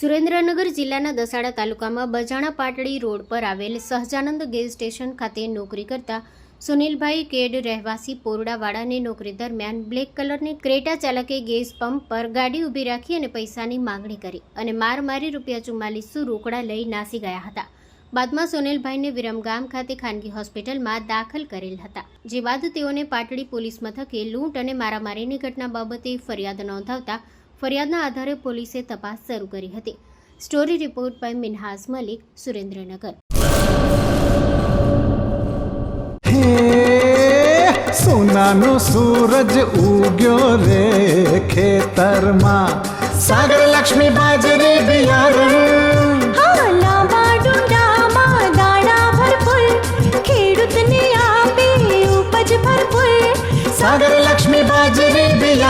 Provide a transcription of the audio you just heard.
સુરેન્દ્રનગર જિલ્લાના દસાડા તાલુકામાં બજાણા પાટડી રોડ પર આવેલ સહજાનંદ ગેસ સ્ટેશન ખાતે નોકરી કરતા સુનિલભાઈ કેડ રહેવાસી પોરડાવાડાને નોકરી દરમિયાન બ્લેક કલરની ક્રેટા ચાલકે ગેસ પંપ પર ગાડી ઊભી રાખી અને પૈસાની માંગણી કરી અને માર મારી રૂપિયા ચુમ્માલીસો રોકડા લઈ નાસી ગયા હતા. બાદમાં સોનેલભાઈને વિરમગામ ખાતે ખાનગી હોસ્પિટલમાં દાખલ કરેલ હતા. જે બાદ તેઓને પાટડી પોલીસ મથકે લૂંટ અને મારામારીની ઘટના બાબતે ફરિયાદ નોંધાવતા ફરિયાદના આધારે પોલીસે તપાસ શરૂ કરી હતી. Story report by Minhas Malik Surendranagar. સોનાનો સૂરજ ઉગ્યો રે ખેતરમાં. સાગર લક્ષ્મી બાજરી બિયારણ. હા લાંબા ડુંડામાં દાણા ભરપૂર ખેડૂતને આપે ઉપજ ભરપૂર. સાગર લક્ષ્મી બાજરી બિયારણ.